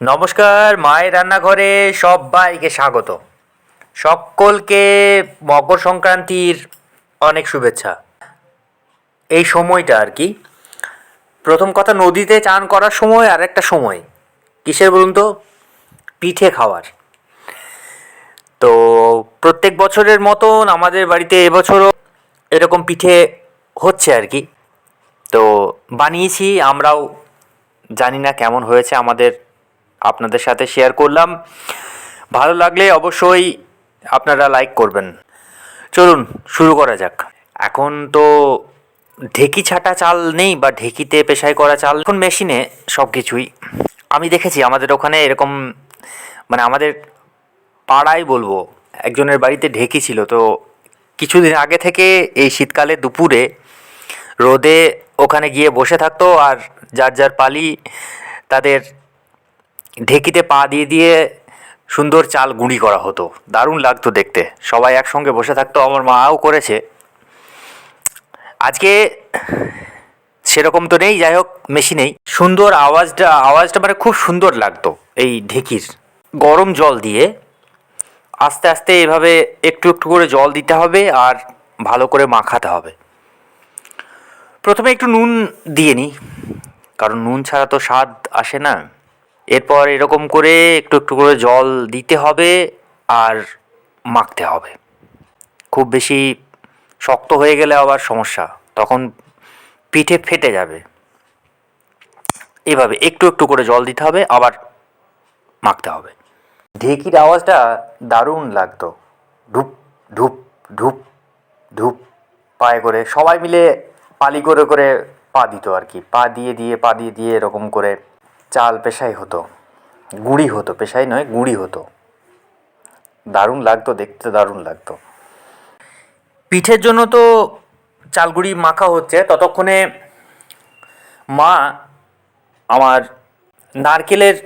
নমস্কার, মায়ের রান্নাঘরে সবাইকে স্বাগত। সকলকে মকর সংক্রান্তির অনেক শুভেচ্ছা। এই সময়টা আর কি, প্রথম কথা নদীতে চান করার সময়, আর একটা সময়। কিসের বলুন তো? পিঠে খাওয়ার। তো প্রত্যেক বছরের মতন আমাদের বাড়িতে এবছরও এরকম পিঠে হচ্ছে আর কি। তো বানিয়েছি, আমরাও জানি না কেমন হয়েছে আমাদের আপনাদের সাথে শেয়ার করলাম। ভালো লাগলে অবশ্যই আপনারা লাইক করবেন। চলুন, শুরু করা যাক। এখন তো ঢেকি ছাটা চাল নেই বা ঢেকিতে পেশাই করা চাল এখন মেশিনে সব কিছুই আমি দেখেছি আমাদের ওখানে এরকম মানে আমাদের পাড়ায় বলব, একজনের বাড়িতে ঢেকি ছিল। তো কিছুদিন আগে থেকে এই শীতকালে দুপুরে রোদে ওখানে গিয়ে বসে থাকতো আর যার যার পালি তাদের ঢেকিতে পা দিয়ে দিয়ে সুন্দর চাল গুঁড়ি করা হতো। দারুণ লাগতো দেখতে। সবাই একসঙ্গে বসে থাকতো, আমার মাও করেছে। আজকে সেরকম তো নেই, যাই হোক মেশিনেই সুন্দর আওয়াজটা আওয়াজটা মানে খুব সুন্দর লাগতো এই ঢেকির। গরম জল দিয়ে আস্তে আস্তে এভাবে একটু একটু করে জল দিতে হবে আর ভালো করে মাখাতে হবে। প্রথমে একটু নুন দিয়ে নিই, কারণ নুন ছাড়া তো স্বাদ আসে না। এরপর এরকম করে একটু একটু করে জল দিতে হবে আর মাখতে হবে। খুব বেশি শক্ত হয়ে গেলে আবার সমস্যা, তখন পিঠে ফেটে যাবে। এভাবে একটু একটু করে জল দিতে হবে, আবার মাখতে হবে। ঢেকির আওয়াজটা দারুণ লাগতো। ধূপ ধূপ ধূপ ধূপ, পায়ে করে সবাই মিলে পালি করে করে পা দিত আর কি। পা দিয়ে দিয়ে, পা দিয়ে দিয়ে এরকম করে চাল পেশাই হতো। গুঁড়ি হতো, পেশাই নয়, গুঁড়ি হতো। দারুণ লাগতো, দেখতে দারুণ লাগতো। পিঠের জন্য তো চালগুড়ি মাখা হচ্ছে, ততক্ষণে মা আমার নারকেলের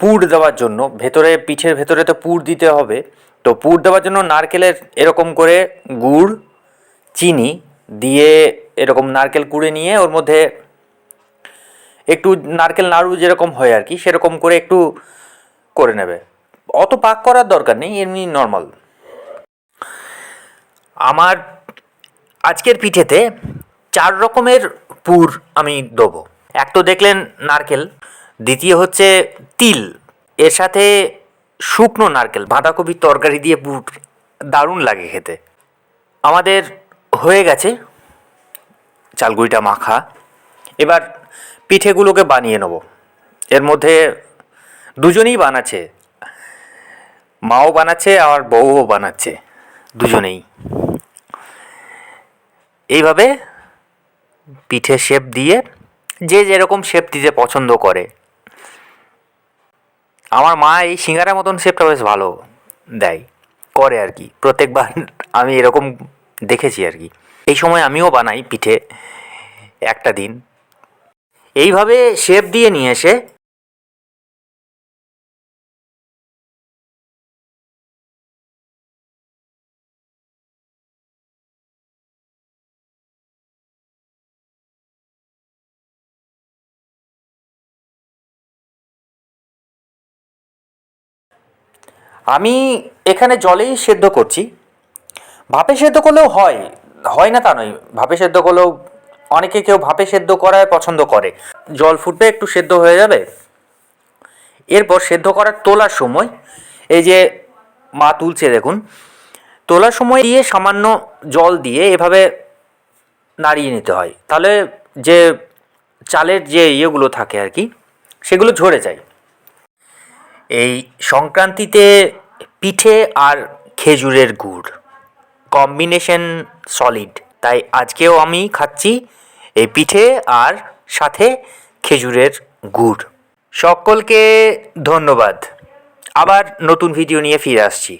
পুর দেওয়ার জন্য, ভেতরে, পিঠের ভেতরে তো পুর দিতে হবে, তো পুর দেওয়ার জন্য নারকেলের এরকম করে গুড়, চিনি দিয়ে এরকম নারকেল কুড়ে নিয়ে ওর মধ্যে একটু নারকেল নাড়ু যেরকম হয় আর কি, সেরকম করে একটু করে নেবে। অত পাক করার দরকার নেই, এমনি নর্মাল আমার আজকের পিঠেতে চার রকমের পুর আমি দেবো। এক তো দেখলেন নারকেল, দ্বিতীয় হচ্ছে তিল। এর সাথে শুকনো নারকেল, বাঁধাকপির তরকারি দিয়ে পুর দারুণ লাগে খেতে। আমাদের হয়ে গেছে, চালগুড়িটা মাখা। এবার পিঠেগুলোকে বানিয়ে নেব। এর মধ্যে দুজনেই বানাচ্ছে। মাও বানাচ্ছে আর বউও বানাচ্ছে, দুজনেই। এইভাবে পিঠে শেপ দিয়ে যে যেরকম শেপ দিতে পছন্দ করে। আমার মা এই সিঙ্গারা মতন শেপটা বেশ ভালো দেয়, করে আর কি। প্রত্যেকবার আমি এরকম দেখেছি আর কি। এই সময় আমিও বানাই পিঠে একটা দিন। এইভাবে শেপ দিয়ে নিয়ে এসে আমি এখানে জলেই সেদ্ধ করছি। ভাপে সেদ্ধ করলেও হয় হয় না তা নয়। ভাপে সেদ্ধ করলেও অনেকে কেউ ভাপে সেদ্ধ করায় পছন্দ করে। জল ফুটবে, একটু সেদ্ধ হয়ে যাবে। এরপর সেদ্ধ করার তোলার সময়, এই যে মা তুলছে দেখুন, তোলার সময় দিয়ে সামান্য জল দিয়ে এভাবে নাড়িয়ে নিতে হয়। তাহলে যে চালের যে ইয়েগুলো থাকে আর কি, সেগুলো ঝরে যায়। এই সংক্রান্তিতে পিঠে আর খেজুরের গুড়, কম্বিনেশন সলিড। তাই আজকেও আমি খাচ্ছি এই পিঠে আর সাথে খেজুরের গুড়। সকলকে ধন্যবাদ। আবার নতুন ভিডিও নিয়ে ফিরে আসছি।